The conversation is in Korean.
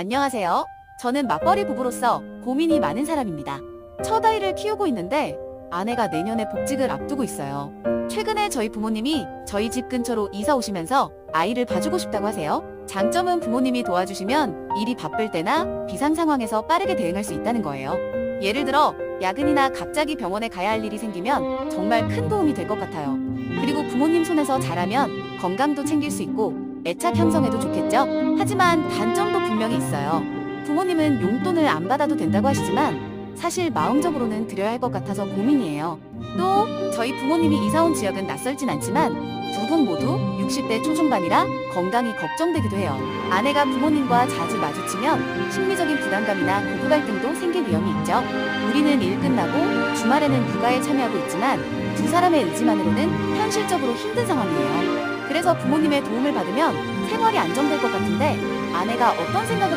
안녕하세요. 저는 맞벌이 부부로서 고민이 많은 사람입니다. 첫 아이를 키우고 있는데 아내가 내년에 복직을 앞두고 있어요. 최근에 저희 부모님이 저희 집 근처로 이사 오시면서 아이를 봐주고 싶다고 하세요. 장점은 부모님이 도와주시면 일이 바쁠 때나 비상 상황에서 빠르게 대응할 수 있다는 거예요. 예를 들어 야근이나 갑자기 병원에 가야 할 일이 생기면 정말 큰 도움이 될 것 같아요. 그리고 부모님 손에서 자라면 건강도 챙길 수 있고 애착 형성에도 좋겠죠? 하지만 단점도 분명히 있어요. 부모님은 용돈을 안 받아도 된다고 하시지만 사실 마음적으로는 드려야 할 것 같아서 고민이에요. 또 저희 부모님이 이사 온 지역은 낯설진 않지만 두 분 모두 60대 초중반이라 건강이 걱정되기도 해요. 아내가 부모님과 자주 마주치면 심리적인 부담감이나 고부 갈등도 생길 위험이 있죠. 우리는 일 끝나고 주말에는 육아에 참여하고 있지만 두 사람의 의지만으로는 현실적으로 힘든 상황이에요. 그래서 부모님의 도움을 받으면 생활이 안정될 것 같은데 아내가 어떤 생각을